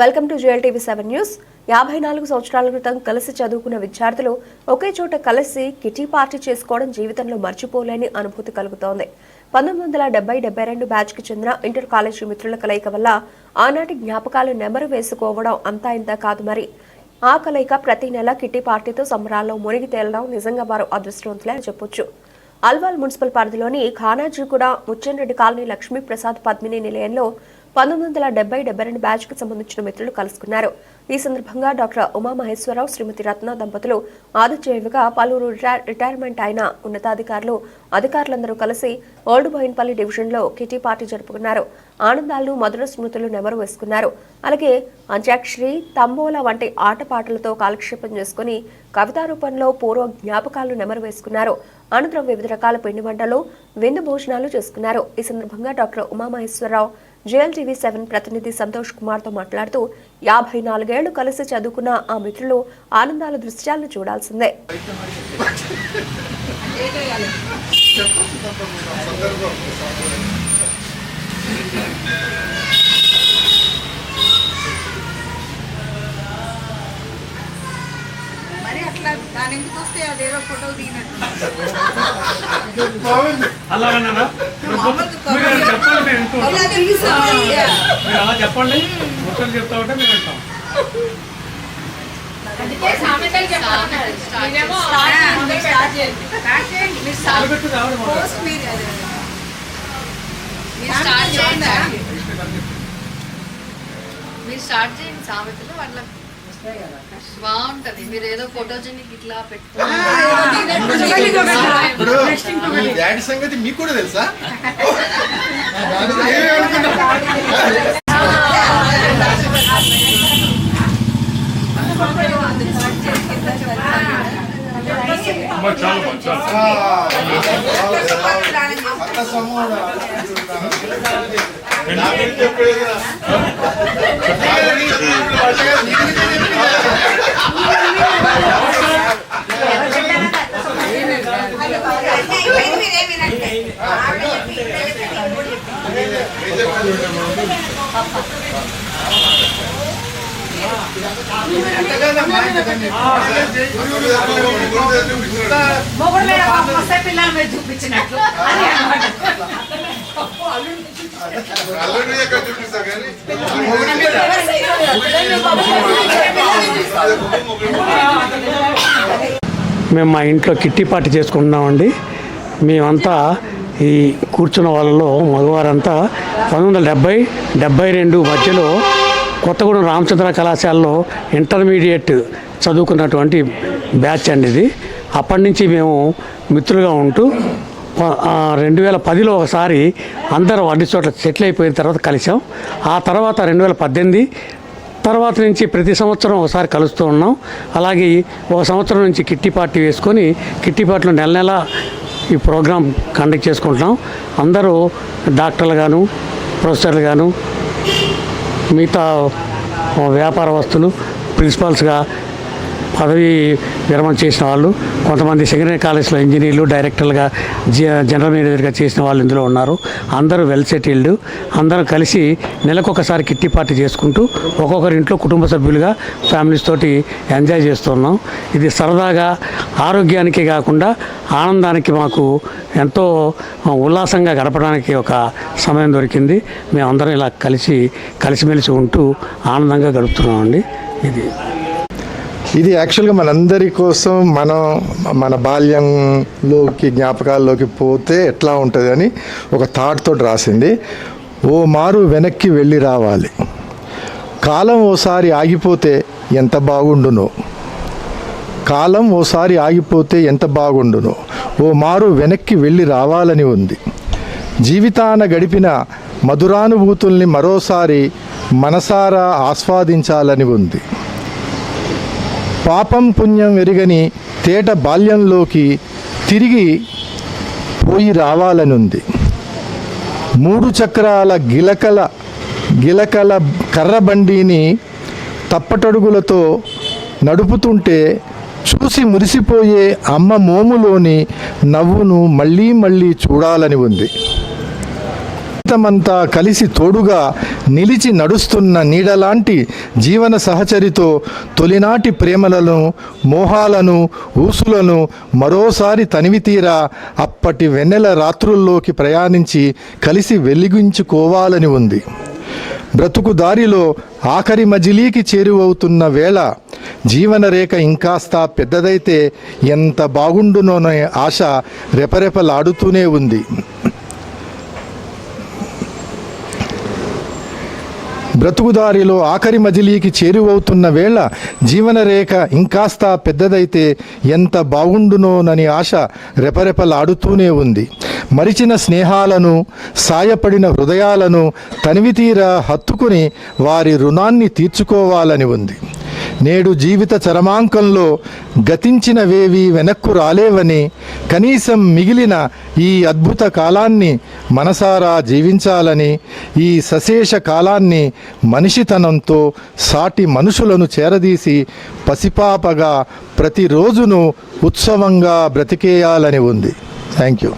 Welcome to jewel TV seven news. యాభై నాలుగు సంవత్సరాల క్రితం కలిసి చదువుకున్న విద్యార్థులు ఒకే చోట కలిసి కిటీ పార్టీ చేసుకోవడం జీవితంలో మర్చిపోలేని అనుభూతి కలుగుతోంది. పంతొమ్మిది వందల డెబ్బై డెబ్బై రెండు బ్యాచ్కి చెందిన ఇంటర్ కాలేజీ మిత్రుల కలయిక వల్ల ఆనాటి జ్ఞాపకాలు నెమరు వేసుకోవడం అంతా ఇంత కాదు మరి. ఆ కలయిక ప్రతి నెల కిట్టి పార్టీతో సంబరాల్లో మునిగి తేలడం నిజంగా వారు అదృష్టవంతులే అని చెప్పొచ్చు. అల్వాల్ మున్సిపల్ పరిధిలోని ఖానాజీగూడ ముచ్చెన్రెడ్డి కాలనీ లక్ష్మీ ప్రసాద్ పద్మిని నిలయంలో పంతొమ్మిది వందల డెబ్బై డెబ్బై రెండు బ్యాచ్కు సంబంధించిన మిత్రులు కలుసుకున్నారు. ఈ సందర్భంగా డాక్టర్ ఉమామహేశ్వరరావు శ్రీమతి రత్న దంపతులు ఆదిత్యవిగా పలువురు రిటైర్- రిటైర్మెంట్ అయిన ఉన్నతాధికారులు అధికారులందరూ కలిసి ఓల్డ్ బోయిన్పల్లి డివిజన్లో కిటీ పార్టీ జరుపుకున్నారు. ఆనందాలు మధుర స్మృతులు నెమరు వేసుకున్నారు. అలాగే అంత్యాక్షరి తంబోలా వంటి ఆటపాటలతో కాలక్షేపం చేసుకుని కవితారూపంలో పూర్వ జ్ఞాపకాలు నెమరు వేసుకున్నారు. అనంతరం వివిధ రకాల పిండి వంటలు విందు భోజనాలు చేసుకున్నారు. ఈ సందర్భంగా doctor Umamaheswararao JL TV seven ప్రతినిధి సంతోష్ కుమార్తో మాట్లాడుతూ యాభై నాలుగేళ్ళు కలిసి చదువుకున్న ఆ మిత్రులు ఆనందాల దృశ్యాలను చూడాల్సిందే. మరి మీరు చెప్పండి మేము వింటూ ఉంటాం. అలా తెలుస్తుంది. మీరు అలా చెప్పండి ముచ్చట్లు చెప్తా ఉంటే మేము వింటాం స్టార్ట్ చేయండి. మీరు రావడం స్టార్ట్ చేయండి. సామెతలు అట్లా బాగుంటది మీరు ఏదో ఫోటోజెనిక్ ఇట్లా మీ డాడీ సంగతి మీకు కూడా తెలుసా దాని పిల్లల మీద చూపించినట్లు మేము మా ఇంట్లో కిట్టి పార్టీ చేసుకుంటున్నామండి. మేమంతా ఈ కూర్చున్న వాళ్ళలో మగవారంతా పంతొమ్మిది వందల డెబ్బై డెబ్బై రెండు మధ్యలో కొత్తగూడెం రామచంద్ర కళాశాలలో ఇంటర్మీడియట్ చదువుకున్నటువంటి బ్యాచ్ అండి ఇది. అప్పటి నుంచి మేము మిత్రులుగా ఉంటూ రెండు వేల పదిలో ఒకసారి అందరూ అన్ని చోట్ల సెటిల్ అయిపోయిన తర్వాత కలిసాం ఆ తర్వాత రెండు వేల పద్దెనిమిది తర్వాత నుంచి ప్రతి సంవత్సరం ఒకసారి కలుస్తూ ఉన్నాం. అలాగే ఒక సంవత్సరం నుంచి కిట్టి పార్టీ వేసుకొని కిట్టి పార్టీలో నెల నెల ఈ ప్రోగ్రాం కండక్ట్ చేసుకుంటున్నాం. అందరూ డాక్టర్లు గాను ప్రొఫెసర్లు గాను మిగతా వ్యాపార వస్తువులు ప్రిన్సిపాల్స్గా పదవి విరమణ చేసిన వాళ్ళు కొంతమంది సెకండరీ కాలేజ్లో ఇంజనీర్లు డైరెక్టర్లుగా జ- జనరల్ మేనేజర్గా చేసిన వాళ్ళు ఇందులో ఉన్నారు. అందరూ వెల్ సెటిల్డ్. అందరూ కలిసి నెలకొకసారి కిట్టి పార్టీ చేసుకుంటూ ఒక్కొక్కరి ఇంట్లో కుటుంబ సభ్యులుగా ఫ్యామిలీస్ తోటి ఎంజాయ్ చేస్తున్నాం. ఇది సరదాగా ఆరోగ్యానికి కాకుండా ఆనందానికి మాకు ఎంతో ఉల్లాసంగా గడపడానికి ఒక సమయం దొరికింది. మేమందరం ఇలా కలిసి కలిసిమెలిసి ఉంటూ ఆనందంగా గడుపుతున్నామండి. ఇది ఇది యాక్చువల్గా మనందరి కోసం మనం మన బాల్యంలోకి జ్ఞాపకాల్లోకి పోతే ఎట్లా ఉంటుంది అని ఒక థాట్ తోటి రాసింది. ఓ మారు వెనక్కి వెళ్ళి రావాలి. కాలం ఓసారి ఆగిపోతే ఎంత బాగుండునో? కాలం ఓసారి ఆగిపోతే ఎంత బాగుండునో? ఓ మారు వెనక్కి వెళ్ళి రావాలని ఉంది. జీవితాన గడిపిన మధురానుభూతుల్ని మరోసారి మనసారా ఆస్వాదించాలని ఉంది. పాపం పుణ్యం ఎరుగని తేట బాల్యంలోకి తిరిగి పోయి రావాలనుంది. మూడు చక్రాల గిలకల గిలకల కర్రబండిని తప్పటడుగులతో నడుపుతుంటే చూసి మురిసిపోయే అమ్మ మోములోని నవ్వును మళ్ళీ మళ్ళీ చూడాలని ఉంది. జీవితమంతా కలిసి తోడుగా నిలిచి నడుస్తున్న నీడలాంటి జీవన సహచరితో తొలినాటి ప్రేమలను మోహాలను ఊసులను మరోసారి తనివితీరా అప్పటి వెన్నెల రాత్రుల్లోకి ప్రయాణించి కలిసి వెలిగించుకోవాలని ఉంది. బ్రతుకు దారిలో ఆఖరి మజిలీకి చేరువవుతున్న వేళ జీవనరేఖ ఇంకాస్త పెద్దదైతే ఎంత బాగుండునోనే ఆశ రెపరెపలాడుతూనే ఉంది. బ్రతుకుదారిలో ఆఖరి మజిలీకి చేరువవుతున్న వేళ జీవనరేఖ ఇంకాస్త పెద్దదైతే ఎంత బాగుండునోనని ఆశ రెపరెపలాడుతూనే ఉంది. మరిచిన స్నేహాలను సాయపడిన హృదయాలను తనివితీరా హత్తుకుని వారి రుణాన్ని తీర్చుకోవాలని ఉంది. నేడు జీవిత చరమాంకంలో గతించినవేవి వెనక్కు రాలేవని కనీసం మిగిలిన ఈ అద్భుత కాలాన్ని మనసారా జీవించాలని ఈ సశేష కాలాన్ని మనిషితనంతో సాటి మనుషులను చేరదీసి పసిపాపగా ప్రతిరోజును ఉత్సవంగా బ్రతికేయాలని ఉంది. Thank you.